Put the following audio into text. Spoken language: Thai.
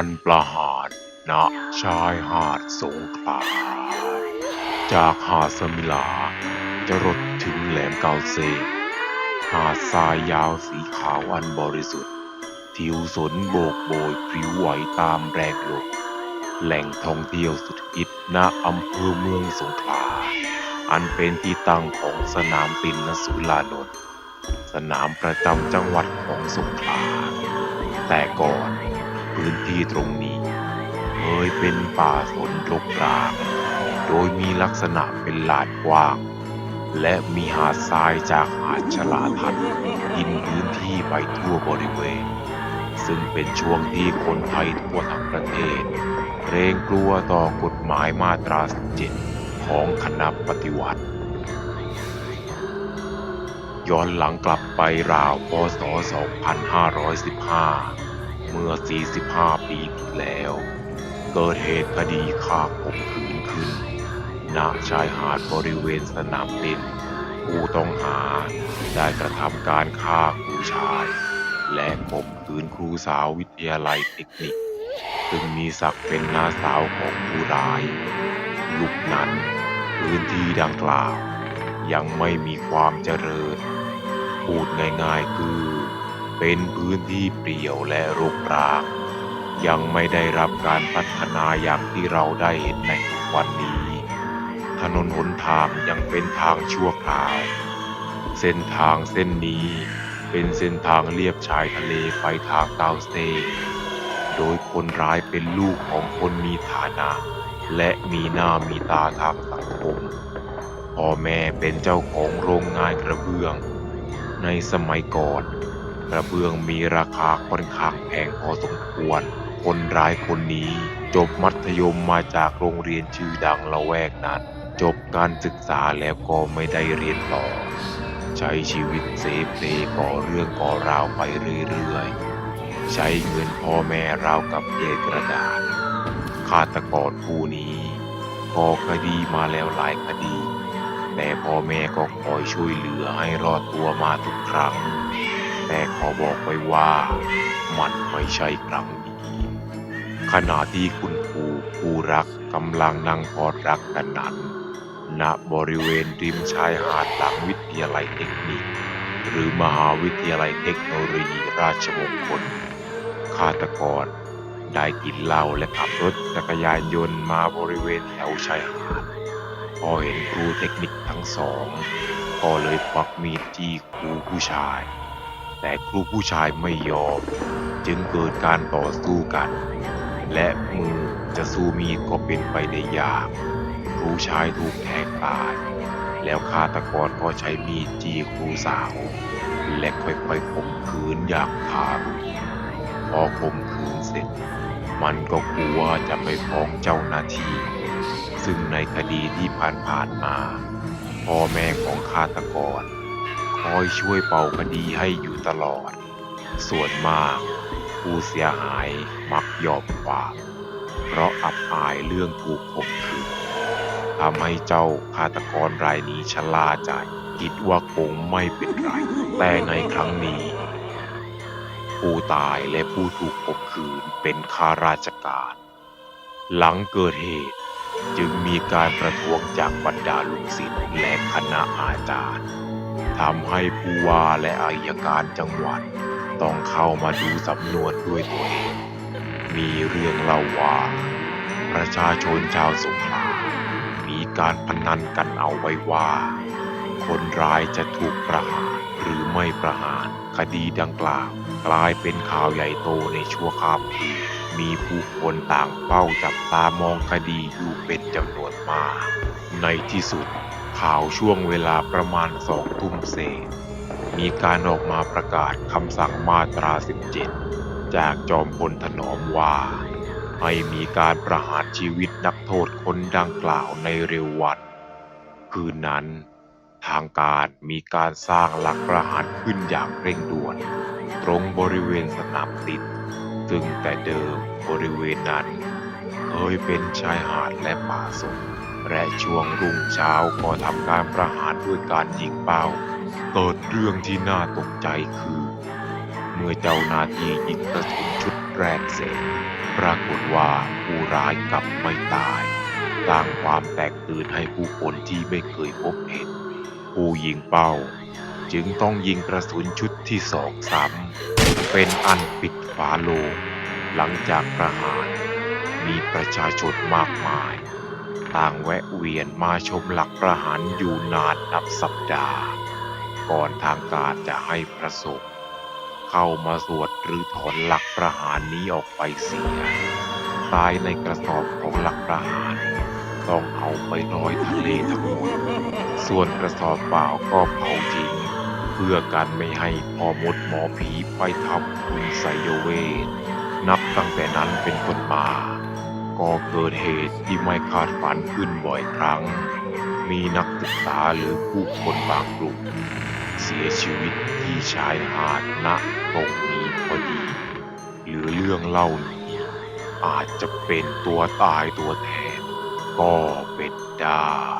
การประหารณชายหาดสงขลา จากหาดสมิลาจะรดถึงแหลมเกาเซ หาดทรายยาวสีขาวอันบริสุทธิ์ ทิวสนโบกโบยพริ้วไหวตามแรงลมแหล่งท่องเที่ยวสุดฮิตณอำเภอเมืองสงขลา อันเป็นที่ตั้งของสนามตินนสุลานนท์สนามประจำจังหวัดของสงขลา แต่ก่อน พื้นที่ตรงนี้เคยเป็นป่าสนรกร้างโดยมีลักษณะเป็นลานกว้าง และมีหาดทรายจากหาดฉลาทันกินพื้นที่ไปทั่วบริเวณ ซึ่งเป็นช่วงที่คนไทยทั่วทั้งประเทศเกรงกลัวต่อกฎหมายมาตรา17ของคณะปฏิวัติ ย้อนหลังกลับไปราวพศ 2515 เมื่อ 45 ปีที่แล้ว เกิดเหตุคดีฆ่าข่มขืนขึ้นณชายหาดบริเวณสนามบินผู้ต้องหาได้กระทำการฆ่าครูชาย และข่มขืนครูสาววิทยาลัยเทคนิค ซึ่งมีศักดิ์เป็นน้าสาวของผู้ร้าย ยุคนั้นพื้นที่ดังกล่าว ยังไม่มีความเจริญ พูดง่ายๆคือ เป็นพื้นที่เปลี่ยวและรกร้าง ยังไม่ได้รับการพัฒนาอย่างที่เราได้เห็นในทุกวันนี้ ถนนหนทางยังเป็นทางชั่วคราว เส้นทางเส้นนี้เป็นเส้นทางเลียบชายทะเลไปทางเกาเซงโดยคนร้ายเป็นลูกของคนมีฐานะ และมีหน้ามีตาทางสังคม พ่อแม่เป็นเจ้าของโรงงานกระเบื้อง ในสมัยก่อน กระเบื้องมีราคาค่อนข้างแพงพอสมควร คนร้ายคนนี้จบมัธยมมาจากโรงเรียนชื่อดังละแวกนั้น จบการศึกษาแล้วก็ไม่ได้เรียนต่อ ใช้ชีวิตเสเพก่อเรื่องก่อราวไปเรื่อยๆ ใช้เงินพ่อแม่ราวกับเกกระดาษฆาตกรผู้นี้ก่อคดีมาแล้วหลายคดี แต่พ่อแม่ก็คอยช่วยเหลือให้รอดตัวมาทุกครั้ง แต่ขอบอกไว้ว่ามันไม่ใช่ครั้งนี้ ขณะที่คุณครูผู้รักกำลังนั่งพอดรักกันนั้น ณบริเวณริมชายหาดหลังวิทยาลัยเทคนิค หรือมหาวิทยาลัยเทคโนโลยีราชมงคลฆาตกรได้กินเหล้าและขับรถจักรยานยนต์มาบริเวณแถวชายหาด พอเห็นครูเทคนิคทั้งสอง ก็เลยควักมีดจี้ครูผู้ชาย แต่ครูผู้ชายไม่ยอม จึงเกิดการต่อสู้กัน และมือจะสู้มีดก็เป็นไปได้ยาก ครูชายถูกแทงตาย แล้วฆาตกรก็ใช้มีดจี้ครูสาว และค่อยๆข่มขืนอย่างทารุณพอข่มขืนเสร็จ มันก็กลัวจะไปฟ้องเจ้าหน้าที่ ซึ่งในคดีที่ผ่านๆมา พ่อแม่ของฆาตกร คอยช่วยเป่าคดีให้อยู่ ตลอด ส่วนมาก ผู้เสียหายมักยอมความเพราะอับอายเรื่องถูกข่มขืนทำให้เจ้าฆาตกรรายนี้ชะลาใจ คิดว่าคงไม่เป็นไร แต่ในครั้งนี้ ผู้ตายและผู้ถูกข่มขืนเป็นข้าราชการ หลังเกิดเหตุจึงมีการประท้วงจากบรรดาลูกศิษย์และคณะอาจารย์ ทำให้ผู้ว่าและอายการจังหวัด ต้องเข้ามาดูสำนวนด้วยตัวเอง มีเรื่องเล่าว่า ประชาชนชาวสงขลา มีการพนันกันเอาไว้ว่า คนร้ายจะถูกประหารหรือไม่ประหารคดีดังกล่าวกลายเป็นข่าวใหญ่โตในชั่วข้ามคืนมีผู้คนต่างเฝ้าจับตามองคดีอยู่เป็นจำนวนมาก ในที่สุด ข่าวช่วงเวลาประมาณสองทุ่มเศษ มีการออกมาประกาศคำสั่งมาตรา 17 จากจอมพลถนอมว่า ให้มีการประหารชีวิตนักโทษคนดังกล่าวในเร็ววัน คืนนั้น ทางการมีการสร้างหลักประหารขึ้นอย่างเร่งด่วน ตรงบริเวณสนามติด ซึ่งแต่เดิมบริเวณนั้นเคยเป็นชายหาดและป่าสน และช่วงรุ่งเช้าก็ทำการประหารด้วยการยิงเป้า เกิดเรื่องที่น่าตกใจคือ เมื่อเจ้าหน้าที่ยิงกระสุนชุดแรกเสร็จปรากฏว่าผู้ร้ายกลับไม่ตายสร้างความแตกตื่นให้ผู้คนที่ไม่เคยพบเห็น ผู้ยิงเป้า จึงต้องยิงกระสุนชุดที่สองซ้ำเป็นอันปิดฝาโลงหลังจากประหารมีประชาชนมากมาย ต่างแวะเวียนมาชมหลักประหารอยู่นานนับสัปดาห์ ก่อนทางการจะให้พระสงฆ์เข้ามาสวดหรือถอนหลักประหารนี้ออกไปเสีย ตายในกระสอบของหลักประหาร ต้องเอาไปลอยทะเลทั้งหมด ส่วนกระสอบเปล่าก็เผาทิ้งเพื่อกันไม่ให้พอมดหมอผีไปทำคุณไสยเวทนับตั้งแต่นั้นเป็นต้นมา ก็เกิดเหตุที่ไม่คาดฝันขึ้นบ่อยครั้ง มีนักศึกษาหรือผู้คนบางกลุ่ม เสียชีวิตที่ชายหาดณตรงนี้พอดี หรือเรื่องเล่านี้อาจจะเป็นตัวตายตัวแทนก็เป็นได้